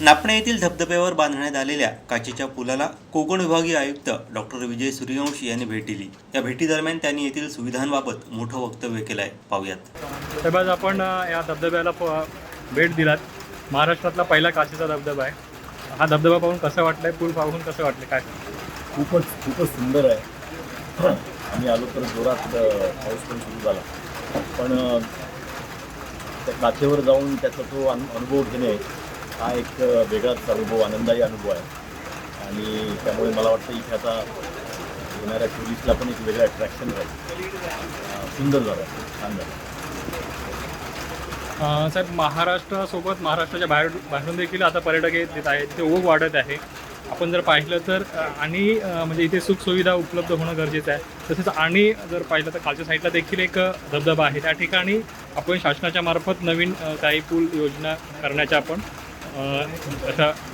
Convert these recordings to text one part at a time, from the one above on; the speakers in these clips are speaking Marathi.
नापणे येथील धबधब्यावर बांधण्यात आलेल्या काचेच्या पुलाला कोकण विभागीय आयुक्त डॉक्टर विजय सूर्यवंशी यांनी भेट दिली. या भेटीदरम्यान त्यांनी येथील सुविधांबाबत मोठं वक्तव्य केलं आहे पाहूयात. साहेब आज आपण या धबधब्याला भेट दिलात. महाराष्ट्रातला पहिला काचेचा धबधबा आहे. हा धबधबा पाहून कसं वाटलंय? पूल पाहून कसं वाटलं काय? खूपच खूपच सुंदर आहे. आम्ही आलो तर जोरात पाऊस पण सुरू झाला. पण त्या काठेवर जाऊन त्याचा तो अनु अनुभव घेणे हा एक वेगळाच अनुभव आनंददायी अनुभव आहे. आणि त्यामुळे मला वाटतं इथे आता येणाऱ्या टुरिस्टला पण एक वेगळं अट्रॅक्शन राहील. सुंदर झालं छान झालं साहेब महाराष्ट्रासोबत महाराष्ट्राच्या बाहेर बाहेरून देखील आता पर्यटक येत आहेत. ते ओघ वाढत आहे. आपण जर पाहिलं तर आणि म्हणजे इथे सुखसुविधा उपलब्ध होणं गरजेचं आहे. तसेच आणि जर पाहिलं तर खालच्या साईडला देखील एक धबधबा आहे. त्या ठिकाणी आपण शासनाच्या मार्फत नवीन काही पूल योजना करण्याच्या आपण अ,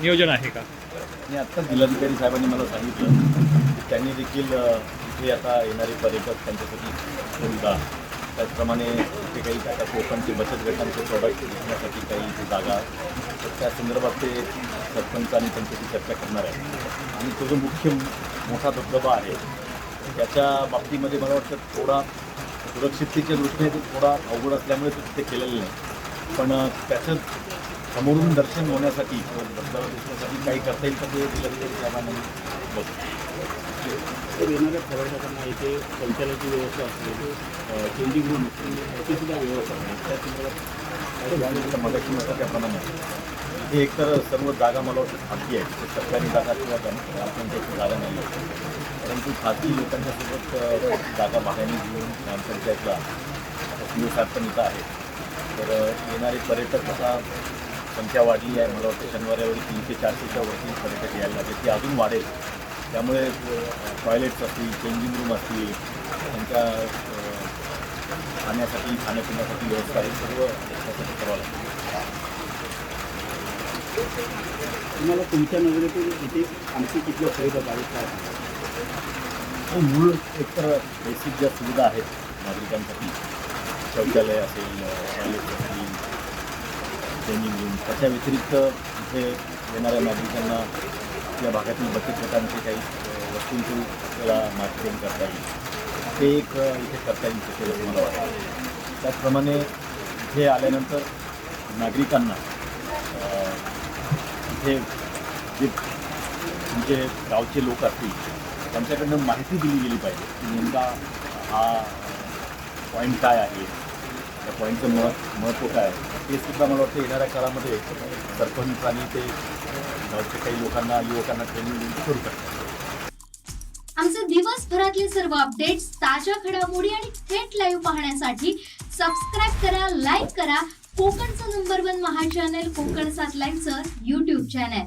नियोजन आहे का? आणि आत्ता जिल्हाधिकारी साहेबांनी मला सांगितलं. की त्यांनी देखील इथे आता येणारे पर्यटक त्यांच्यासाठी सुविधा त्याचप्रमाणे ते काही आता कोकणचे बचत गटांचे प्रॉडक्ट विकण्यासाठी काही इथे जागा तर त्या संदर्भात ते सरपंच आणि त्यांच्याशी चर्चा करणार आहे आणि तो जो मुख्य मोठा धबधबा आहे त्याच्या बाबतीमध्ये मला वाटतं थोडा सुरक्षिततेच्या दृष्टीने ते थोडा अवघड असल्यामुळे ते तिथे केलेलं नाही. पण त्याचं समोरून दर्शन होण्यासाठी दिसण्यासाठी काही करता येईल तर ते बघू. तर येणाऱ्या पर्यटकांना इथे शौचालयाची व्यवस्था असते. चेंजिंग रूम याची सुद्धा व्यवस्था आहे. त्या संदर्भात मगाशी म्हटलं त्याप्रमाणे हे एकतर सर्व जागा मला वाटतं खाजगी आहे सरकारी जागा किंवा ग्रामपंचायतची जागा नाही आहे. परंतु खाजगी लोकांच्या सोबत अ, जागा भाड्याने घेऊन ग्रामपंचायतला इथं आहे तर येणारे पर्यटक आता संख्या वाढली आहे. मला वाटतं शनिवारी तीनशे चारशेच्या वरती पर्यटक यायला लागले. ती अजून वाढेल. त्यामुळे टॉयलेट्स असतील चेंजिंग रूम असतील त्यांच्या खाण्यासाठी खाण्यापिण्यासाठी व्यवस्था ही सर्व त्यासाठी करावं लागतं तुम्हाला तुमच्या नजरेतून इथे आणखी किती सुविधा बाधित काय? हो मूळ एकतर बेसिक ज्या सुविधा आहेत नागरिकांसाठी शौचालय असेल टॉयलेट असतील ट्रेनिंग घेऊन. त्याच्या व्यतिरिक्त इथे येणाऱ्या नागरिकांना या भागातील बचत गटांचे काही वस्तूंचे आपल्याला मार्केटिंग करता येईल. ते एक इथे करता येईल शक्य मला वाटतं. त्याचप्रमाणे इथे आल्यानंतर नागरिकांना इथे जे तुमचे गावचे लोक असतील त्यांच्याकडनं माहिती दिली गेली पाहिजे की नेमका हा पॉईंट काय आहे. त्या पॉईंटचं मह महत्त्व काय? आहे ते सुद्धा मला वाटतं येणाऱ्या काळामध्ये सरपंच आणि ते गावच्या काही लोकांना युवकांना ट्रेनिंग देऊन करू शकतात. आमचे दिवसभरातले सर्व अपडेट्स ताज्या घडामोडी आणि थेट लाईव्ह पाहण्यासाठी सबस्क्राईब करा लाईक करा. कोकणचं नंबर वन महा चॅनल कोकण सात लाईव्हचं युट्यूब चॅनल